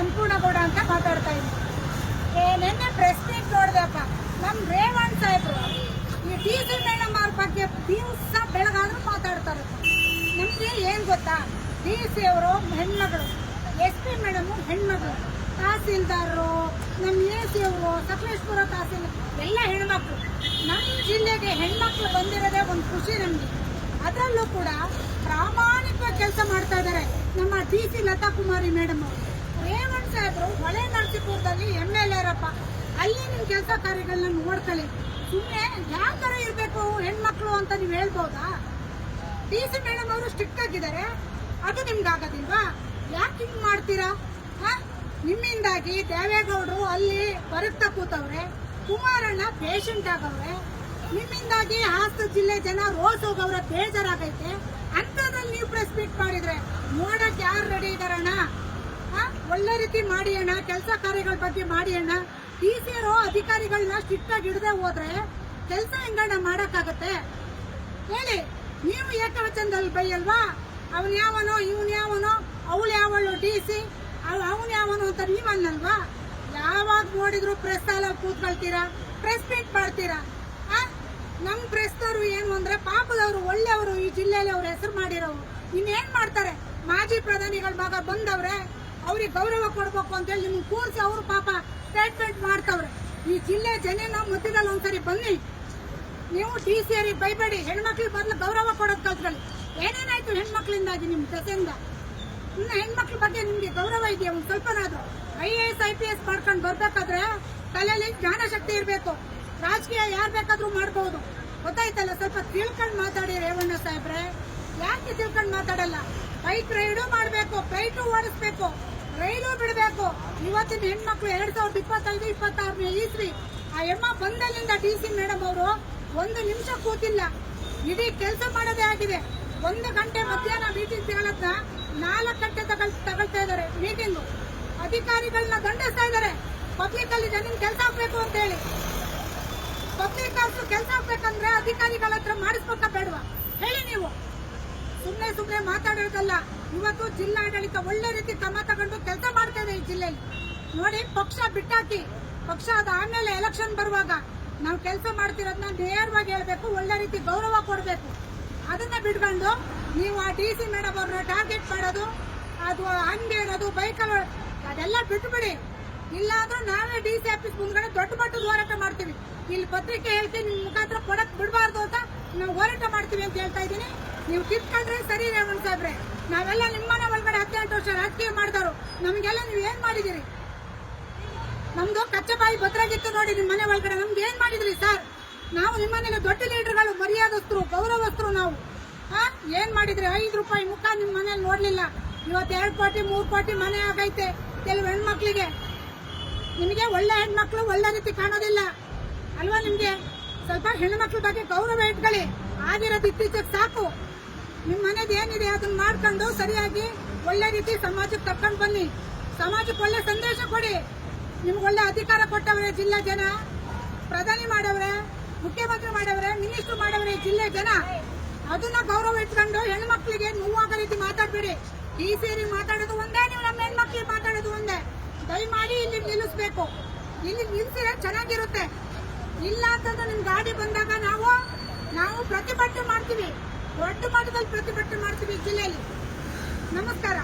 ಅನ್ನಪೂರ್ಣಗೌಡ ಅಂತ ಮಾತಾಡ್ತಾ ಇದ್ದೀನಿ. ನಿನ್ನೆ ಪ್ರೆಸ್ ಮೀಟ್ ನೋಡ್ದಪ್ಪ ನಮ್ ರೇವಣ್ ಸಾಹೇಬ್ರು, ಈ ಡಿ ಮೇಡಮ್ ಅವ್ರ ಬಗ್ಗೆ ದಿವಸ ಬೆಳಗಾದ್ರೂ ಮಾತಾಡ್ತಾರೆ. ನಮಗೆ ಏನು ಗೊತ್ತಾ? ಡಿ ಸಿ ಅವರು ಹೆಣ್ಮಗಳು, ಎಸ್ ಪಿ ಮೇಡಮ್ ಹೆಣ್ಮಗಳು, ತಹಸೀಲ್ದಾರರು ನಮ್ಮ ಎ ಸಿ ಅವರು, ಸಕಲೇಶ್ಪುರ ತಹಸೀಲ್, ಎಲ್ಲ ಹೆಣ್ಮಕ್ಳು. ನಮ್ಮ ಜಿಲ್ಲೆಗೆ ಹೆಣ್ಮಕ್ಳು ಬಂದಿರೋದೇ ಒಂದು ಖುಷಿ ನಮ್ಗೆ. ಅದರಲ್ಲೂ ಕೂಡ ಪ್ರಾಮಾಣಿಕ ಕೆಲಸ ಮಾಡ್ತಾ ಇದ್ದಾರೆ ನಮ್ಮ D C Latha Kumari madam ಅವರು. ರೇವಣ್ ಸಾಹೇಬ್ರು ಹೊಳೆ ನರಸೀಪುರದಲ್ಲಿ ಎಂ ಎಲ್ ಎರಪ್ಪ ಅಲ್ಲಿ ನಿಮ್ ಕೆಲಸ ಕಾರ್ಯಗಳನ್ನ ನೋಡ್ಕೊಳ್ಳಿ. ಸುಮ್ಮನೆ ಯಾವ ತರ ಇರ್ಬೇಕು ಹೆಣ್ಮಕ್ಳು ಅಂತ ನೀವು ಹೇಳ್ಬೋದಾ? ಡಿ ಸಿ ಮೇಡಮ್ ಅವರು ಸ್ಟ್ರಿಕ್ಟ್ ಆಗಿದ್ದಾರೆ. ಅದು ನಿಮ್ಗೆ ಆಗೋದಿಲ್ವಾ? ಯಾಕೆ ಹಿಂಗೆ ಮಾಡ್ತೀರಾ? ನಿಮ್ಮಿಂದಾಗಿ ದೇವೇಗೌಡರು ಅಲ್ಲಿ ಬರುತ್ತಾ ಕೂತವ್ರೆ, ಕುಮಾರಣ್ಣ ಪೇಷಂಟ್ ಆಗವ್ರೆ. ನಿಮ್ಮಿಂದಾಗಿ ಹಾಸನ ಜಿಲ್ಲೆ ಜನ ರೋಸ್ ಹೋಗವ್ರೆ, ಬೇಜಾರಾಗೈತೆ. ಅಂತದ್ರಲ್ಲಿ ನೀವು ಪ್ರೆಸ್ ಮೀಟ್ ಮಾಡಿದ್ರೆ ನೋಡಕ್ ಯಾರು ರೆಡಿ ಇದಾರಣ್ಣ? ರೀತಿ ಮಾಡಿ ಅಣ್ಣ, ಕೆಲಸ ಕಾರ್ಯಗಳ ಬಗ್ಗೆ ಮಾಡಿ ಅಣ್ಣ. ಡಿ ಸಿ ಅಧಿಕಾರಿಗಳನ್ನ ಸ್ಟ್ರಿಕ್ಟ್ ಆಗಿ ಹಿಡದೆ ಹೋದ್ರೆ ಕೆಲಸ ಹೆಂಗಣ್ಣ ಮಾಡಕ್ಕಾಗತ್ತೆ? ಹೇಳಿ, ನೀವು ಏಕವಚನದಲ್ಲಿ ಬೈಯಲ್ವಾ? ಅವನ್ ಯಾವನೋ, ಇವನ್ ಯಾವನೋ, ಅವಳು ಯಾವಳು ಡಿ ಸಿ ಅವನ್ ಯಾವನು ಅಂತ ನೀವ್ ಅನ್ನಲ್ವಾ? ಯಾವಾಗ ನೋಡಿದ್ರು ಪ್ರೆಸ್ ಅಲ್ಲ ಕೂತ್ಕೊಳ್ತೀರಾ? ಪ್ರೆಸ್ ಮೀಟ್ ಮಾಡ್ತೀರಾ? ನಮ್ ನಮ್ ಪ್ರೆಸ್ನವರು ಏನು ಅಂದ್ರೆ ಪಾಪದವರು, ಒಳ್ಳೆಯವರು, ಈ ಜಿಲ್ಲೆಯಲ್ಲಿ ಅವ್ರ ಹೆಸರು ಮಾಡಿರೋರು. ಇನ್ನೇನ್ ಮಾಡ್ತಾರೆ? ಮಾಜಿ ಪ್ರಧಾನಿಗಳ ಭಾಗ ಬಂದವ್ರೆ ಅವ್ರಿಗೆ ಗೌರವ ಕೊಡ್ಬೇಕು ಅಂತ ಹೇಳಿ ನಿಮ್ಗೆ ಕೂರ್ಸಿ ಅವರು ಪಾಪ ಸ್ಟೇಟ್ಮೆಂಟ್ ಮಾಡ್ತವ್ರೆ. ಈ ಜಿಲ್ಲೆ ಜನನ ಮಧ್ಯದಲ್ಲಿ ಒಂದ್ಸರಿ ಬನ್ನಿ. ನೀವು ಟಿ ಸಿ ಬೈಬೇಡಿ ಹೆಣ್ಮಕ್ಳಿಗೆ ಬದಲು ಗೌರವ ಕೊಡೋದು ಕಲ್ತ್ರಲ್ಲಿ ಏನೇನಾಯ್ತು ಹೆಣ್ಮಕ್ಳಿಂದಾಗಿ ನಿಮ್ ಜೊತೆಯಿಂದ ಇನ್ನು ಹೆಣ್ಮಕ್ಳ ಬಗ್ಗೆ ನಿಮ್ಗೆ ಗೌರವ ಇದೆಯಾ? ಒಂದ್ ಸ್ವಲ್ಪನಾದ್ರು? I A S, I P S ಮಾಡ್ಕೊಂಡು ಬರ್ಬೇಕಾದ್ರೆ ತಲೆಯಲ್ಲಿ ಜ್ಞಾನ ಶಕ್ತಿ ಇರಬೇಕು. ರಾಜಕೀಯ ಯಾರ್ ಬೇಕಾದ್ರೂ ಮಾಡ್ಬೋದು. ಗೊತ್ತಾಯ್ತಲ್ಲ? ಸ್ವಲ್ಪ ತಿಳ್ಕೊಂಡು ಮಾತಾಡಿ ರೇವಣ್ಣ ಸಾಹೇಬ್ರೆ. ಯಾಕೆ ತಿಳ್ಕೊಂಡು ಮಾತಾಡಲ್ಲ? ಬೈಕ್ ರೈಡು ಮಾಡಬೇಕು ಫ್ಲೈಟು ಓಡಿಸ್ಬೇಕು, ರೈಲು ಬಿಡಬೇಕು. ಇವತ್ತಿನ ಹೆಣ್ಮಕ್ಳು ಎರಡ್ ಸಾವಿರದ ಇಪ್ಪತ್ತೈದು, ಇಪ್ಪತ್ತಾರನೇ ಇಸ್ವಿ ಆ ಎಮ್ಮ ಬಂದಲ್ಲಿಂದ ಡಿ ಸಿ ಮೇಡಮ್ ಅವರು ಒಂದು ನಿಮಿಷ ಕೂತಿಲ್ಲ. ಇಡೀ ಕೆಲಸ ಮಾಡೋದೇ ಆಗಿದೆ. ಒಂದು ಗಂಟೆ ಮಧ್ಯಾಹ್ನ ಮೀಟಿಂಗ್ ತಗೊಳತ್ನ ನಾಲ್ಕು ಗಂಟೆ ತಗೊಳ್ ತಗೊಳ್ತಾ ಇದ್ದಾರೆ ಮೀಟಿಂಗು ಅಧಿಕಾರಿಗಳನ್ನ ದಂಡಿಸ್ತಾ ಇದಾರೆ ಪಬ್ಲಿಕ್ ಅಲ್ಲಿ ಜನ ಕೆಲಸ ಆಗ್ಬೇಕು ಅಂತ ಹೇಳಿ ಪಬ್ಲಿಕ್ ಕೆಲಸ ಆಗ್ಬೇಕಂದ್ರೆ ಅಧಿಕಾರಿಗಳ ಹತ್ರ ಸುಮ್ನೆ ಸುಮ್ನೆ ಮಾತಾಡೋದಲ್ಲ. ಇವತ್ತು ಜಿಲ್ಲಾಡಳಿತ ಒಳ್ಳೆ ರೀತಿ ಕ್ರಮ ತಗೊಂಡು ಕೆಲಸ ಮಾಡ್ತಾ ಈ ಜಿಲ್ಲೆಯಲ್ಲಿ. ನೋಡಿ, ಪಕ್ಷ ಬಿಟ್ಟಾಕಿ, ಪಕ್ಷ ಅದ ಆಮೇಲೆ ಎಲೆಕ್ಷನ್ ಬರುವಾಗ ನಾವು ಕೆಲಸ ಮಾಡ್ತಿರೋದನ್ನ ನೇರವಾಗಿ ಹೇಳಬೇಕು, ಒಳ್ಳೆ ರೀತಿ ಗೌರವ ಕೊಡಬೇಕು. ಅದನ್ನ ಬಿಟ್ಕೊಂಡು ನೀವು ಆ ಡಿ ಸಿ ಮೇಡಮ್ ಅವ್ರನ್ನ ಟಾರ್ಗೆಟ್ ಮಾಡೋದು, ಅದು ಹಂಗೆ ಇರೋದು ಬೈಕಲ್ಲಿ ಅದೆಲ್ಲ ಬಿಟ್ಬಿಡಿ. ಇಲ್ಲಾದ್ರೂ ನಾವೇ ಡಿ ಸಿ ಆಫೀಸ್ ಮುಂದ್ಗಡೆ ದೊಡ್ಡ ಮಟ್ಟದ ಹೋರಾಟ ಮಾಡ್ತೀವಿ. ಇಲ್ಲಿ ಪತ್ರಿಕೆ ಹೇಳ್ತೀನಿ, ನಿಮ್ಮ ಮುಖಾಂತರ ನಾವು ಹೋರಾಟ ಮಾಡ್ತೀವಿ ಅಂತ ಹೇಳ್ತಾ ಇದ್ದೀನಿ. ನೀವು ಕಿತ್ಕೊಂಡ್ರೆ ಸರಿ ರೇವಣ್ ಸಾಹೇಬ್ರೆ. ನಾವೆಲ್ಲ ನಿಮ್ಮನ ಒಳಗಡೆ ಹದಿನೆಂಟು ವರ್ಷ ರಾಜಕೀಯ ಮಾಡಿದವರು. ನಮಗೆಲ್ಲ ನೀವು ಏನ್ ಮಾಡಿದಿರಿ ನಮ್ದು ಕಚ್ಚಬಾಯಿ ಭದ್ರಾಗಿತ್ತು ನೋಡಿ ನಿಮ್ಮ ಮನೆ ಒಳಗಡೆ. ನಮ್ಗೆ ಏನ್ ಮಾಡಿದ್ರಿ ಸರ್? ನಾವು ನಿಮ್ಮನೇಲಿ ದೊಡ್ಡ ಲೀಡರ್ಗಳು, ಮರ್ಯಾದಸ್ಥರು, ಗೌರವಸ್ಥರು ನಾವು. ಹಾ ಏನ್ ಮಾಡಿದ್ರಿ? ಐದು ರೂಪಾಯಿ ಮುಖ ನಿಮ್ ಮನೇಲಿ ನೋಡ್ಲಿಲ್ಲ. ಇವತ್ತು ಎರಡು ಕೋಟಿ, ಮೂರು ಕೋಟಿ ಮನೆ ಆಗೈತೆ ಕೆಲವು ಹೆಣ್ಮಕ್ಳಿಗೆ. ನಿಮಗೆ ಒಳ್ಳೆ ಹೆಣ್ಮಕ್ಳು ಒಳ್ಳೆ ರೀತಿ ಕಾಣೋದಿಲ್ಲ. ಅಲ್ವಾ ನಿಮ್ಗೆ? ಸ್ವಲ್ಪ ಹೆಣ್ಮಕ್ಳ ಬಗ್ಗೆ ಗೌರವ ಇಟ್ಕೊಳ್ಳಿ. ಆಗಿರೋದು ಇತ್ತೀಚೆಗೆ ಸಾಕು. ನಿಮ್ಮ ಮನೇದು ಏನಿದೆ ಅದನ್ನ ಮಾಡ್ಕೊಂಡು ಸರಿಯಾಗಿ ಒಳ್ಳೆ ರೀತಿ ಸಮಾಜಕ್ಕೆ ತಕ್ಕೊಂಡು ಬನ್ನಿ. ಸಮಾಜಕ್ಕೆ ಒಳ್ಳೆ ಸಂದೇಶ ಕೊಡಿ. ನಿಮ್ಗೆ ಒಳ್ಳೆ ಅಧಿಕಾರ ಕೊಟ್ಟವ್ರೆ ಜಿಲ್ಲೆ ಜನ, ಪ್ರಧಾನಿ ಮಾಡವ್ರೆ, ಮುಖ್ಯಮಂತ್ರಿ ಮಾಡವ್ರೆ, ಮಿನಿಸ್ಟರ್ ಮಾಡವ್ರೆ ಜಿಲ್ಲೆ ಜನ. ಅದನ್ನ ಗೌರವ ಇಟ್ಕೊಂಡು ಹೆಣ್ಮಕ್ಳಿಗೆ ನೋವಾಗೋ ರೀತಿ ಮಾತಾಡ್ಬೇಡಿ. ಈ ಸೇರಿ ಮಾತಾಡೋದು ಒಂದೇ, ನೀವು ನಮ್ಮ ಹೆಣ್ಮಕ್ಳಿಗೆ ಮಾತಾಡೋದು ಒಂದೇ. ದಯಮಾಡಿ ಇಲ್ಲಿ ನಿಲ್ಲಿಸ್ಬೇಕು. ಇಲ್ಲಿ ನಿಲ್ಸಿದ್ರೆ ಚೆನ್ನಾಗಿರುತ್ತೆ. ಇಲ್ಲ ಅಂತಂದ್ರೆ ನಿಮ್ ಗಾಡಿ ಬಂದಾಗ ನಾವು ನಾವು ಪ್ರತಿಭಟನೆ ಮಾಡ್ತೀವಿ. ದೊಡ್ಡ ಮಟ್ಟದಲ್ಲಿ ಪ್ರತಿಭಟನೆ ಮಾಡ್ತೀವಿ ಜಿಲ್ಲೆಯಲ್ಲಿ. ನಮಸ್ಕಾರ.